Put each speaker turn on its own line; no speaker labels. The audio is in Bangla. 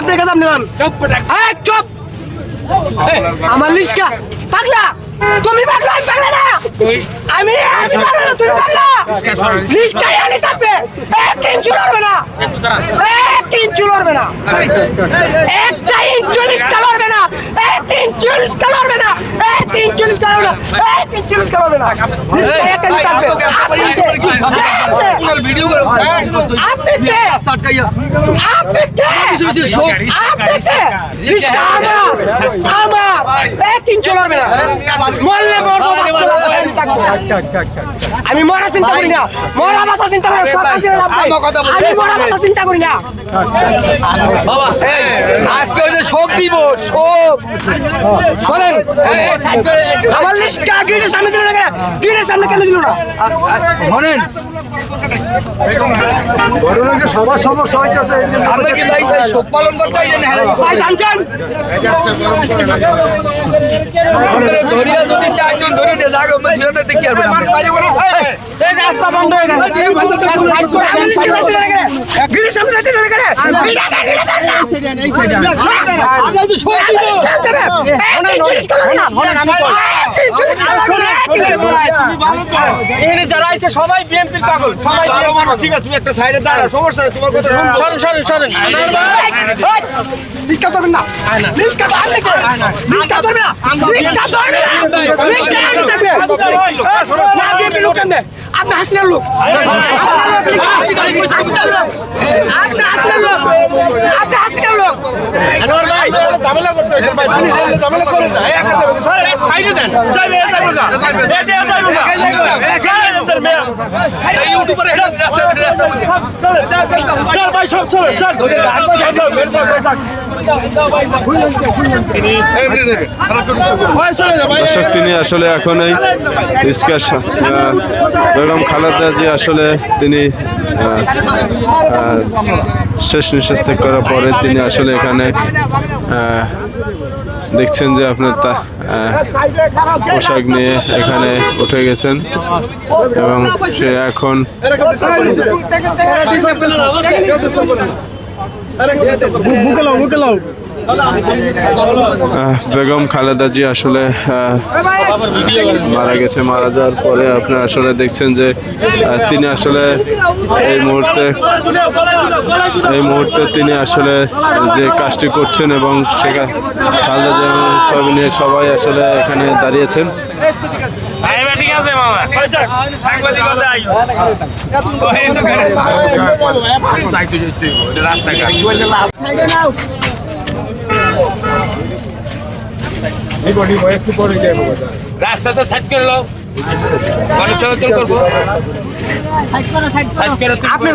আপনার কাছে আপনি যান চুপ আমার লিস্কা পাগলা। তুমি পাগলা আমি পাগলা না। আমি আমি পাগলা না, তুমি পাগলা। লিস্কাই আনি থাকবে। এক ইঞ্চি লড়বে না। এক ইঞ্চি লড়বে না। একটা ইঞ্চি লিস্কা লড়বে না। এক ইঞ্চি লিস্কা লড়বে না। এক ইঞ্চি লিস্কা লড়বে না। এক ইঞ্চি লিস্কা লড়বে না। লিস্কা এক ইঞ্চি থাকবে?
ভিডিও করে
আপনি কে আপনি কে আপনি কে লিস্কা আমার আমার এক ইঞ্চি লড়বে না মরলে মরবো আমি। মরা চিন্তা করি না মরা বাঁচা চিন্তা করি আমি মরা বাঁচা চিন্তা করি না
বাবা আজকে ওই যে শোক দিব শোক
শোনেন আমার লিস্টটা গিরের সামনে দিল না? গিরের সামনে কেন দিল না
শোনেন
ঘটনাকে সবার সমস্যা হইতেছে এই
আমরা কি ভাই ভাই শোক পালন করতে হ্যাঁ
ভাই জানছেন
আপনারা ধরিয়া যদি চারজন ধরে নিয়ে যাগো আমি ধীরে দেখি আর
রাস্তা বন্ধ হয়ে কেন? গিরের সামনে দিল না কেন? গিরা দেন, গিরা দেন না।
আমরা তো শোক দিব
ইঞ্চি লিস্টটা লাগবে না। এক ইঞ্চি লিস্টটা না, ইঞ্চি লিস্টটা না।
এখানে যারা আছে সবাই বিএনপির পাগল
ভালো ঠিক আছে তুমি একটা সাইডে দাঁড়া সমস্যা নেই তোমার কথা
সরেন সরেন সরেন
ধরবেন না। তো আপনি কে লিস্কা না লিস্কা ধরবেন না। লিস্কা আগে থাকবে না। দিয়ে লোক আপনি হাসিনার লোক হাসিনার লোক আপনি হাসিনার লোক আপনি হাসিনার লোক
আনোয়ার ভাই ঝামেলা করতে হইছে ভাই। পানি ঝামেলা করেন না। এক সাইডে দেন। যাইবে যাইবে না এটা যাইবে না
দর্শক তিনি আসলে এখন এই বেগম খালেদা জি আসলে তিনি শেষ নিঃশ্বাস ত্যাগ করার পরে তিনি আসলে এখানে দেখছেন যে আপনার তা পোশাক নিয়ে এখানে উঠে গেছেন এবং সে এখন আহ, বেগম খালেদা জি আসলে মারা গেছে, মারা যাওয়ার পরে আপনারা আসলে দেখছেন যে তিনি আসলে এই মুহূর্তে এই মুহূর্তে তিনি আসলে যে কাজটি করছেন এবং সেখানে খালেদা জিয়া সব নিয়ে সবাই আসলে এখানে দাঁড়িয়েছেন।
ঠিক আছে মামা সাংবাদিক কথা আই
নিবো নিবো একটু পরে যাব কথা
রাস্তাটা সাইড করে নাও। মানুষ চলাচল করব। সাইড করে
আপনি